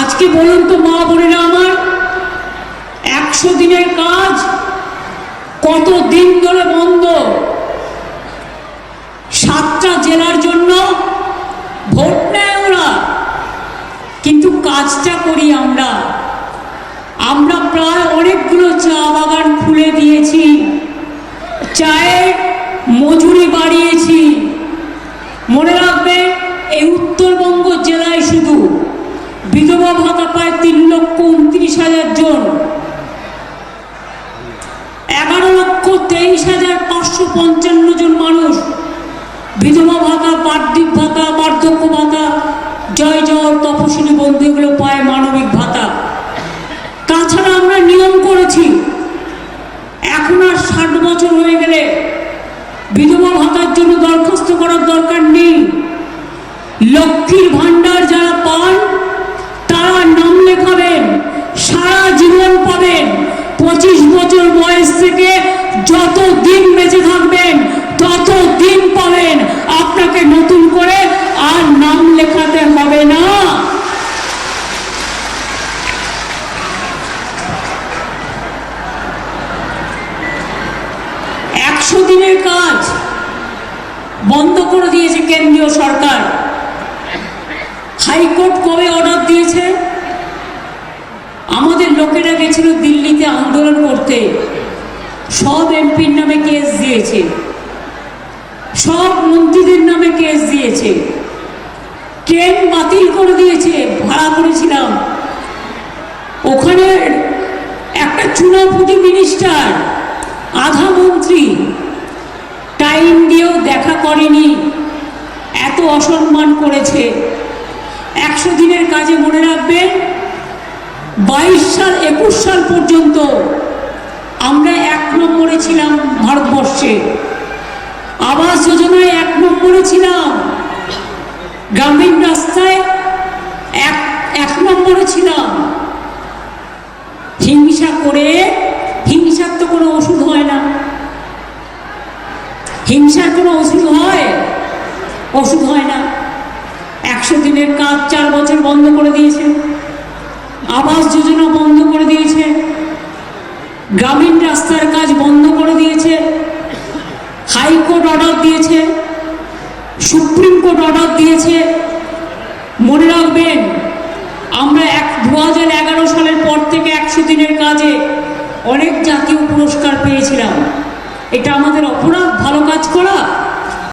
আজকে বলুন তো, মা বোনেরা আমার, একশো দিনের কাজ, কত দিন ধরে বন্ধ? সাতটা জেলার জন্য ভোট নেয় ওরা, কিন্তু কাজটা করি আমরা। আমরা প্রায় অনেকগুলো চা বাগান খুলে দিয়েছি, চায়ের মজুরি বাড়িয়েছি। মনে রাখবে, এই উত্তরবঙ্গ বিধবা ভাতা পায় তিন লক্ষ উনত্রিশ হাজার জন। এগারো লক্ষ তেইশ হাজার পাঁচশো পঞ্চান্ন জন মানুষ। বিধবা ভাতা বার্ষিক ভাতা, বার্ধক্য ভাতা, জয় জয় তপশিলি বন্ধু পায় মানবিক ভাতা। তাছাড়া আমরা নিয়ম করেছি। এখন আর ষাট বছর হয়ে একশো দিনের কাজ বন্ধ করে দিয়েছে কেন্দ্রীয় সরকার। হাইকোর্ট কবে অর্ডার দিয়েছে? আমাদের লোকেরা গেছিল দিল্লিতে আন্দোলন করতে। সব এমপির নামে কেস দিয়েছে। সব মন্ত্রীদের নামে কেস দিয়েছে। ট্রেন বাতিল করে দিয়েছে? ভাড়া করেছিলাম। ওখানে একটা চুনাপুটি মিনিস্টার আধা মন্ত্রী টাইম দিয়েও দেখা করেনি, এত অসম্মান করেছে। একশো দিনের কাজে মনে রাখবেন বাইশ সাল, একুশ সাল পর্যন্ত আমরা এক নম্বরে ছিলাম ভারতবর্ষে। আবাস যোজনায় এক নম্বরে ছিলাম। গ্রামীণ রাস্তায় এক এক নম্বরে ছিলাম। হিংসা করে হিংসার তো কোনো ওষুধ হয় না। হিংসার কোনো ওষুধ হয়? ওষুধ হয় না। একশো দিনের কাজ চার বছর বন্ধ করে দিয়েছে। আবাস যোজনা বন্ধ করে দিয়েছে। গ্রামীণ রাস্তার কাজ বন্ধ করে দিয়েছে। হাইকোর্ট অর্ডার দিয়েছে। সুপ্রিম কোর্ট অর্ডার দিয়েছে। মনে রাখবেন, আমরা এক দু সালের পর থেকে একশো দিনের কাজে অনেক পুরস্কার পেয়েছিলাম। এটা আমাদের অপরাধ ভালো কাজ করা।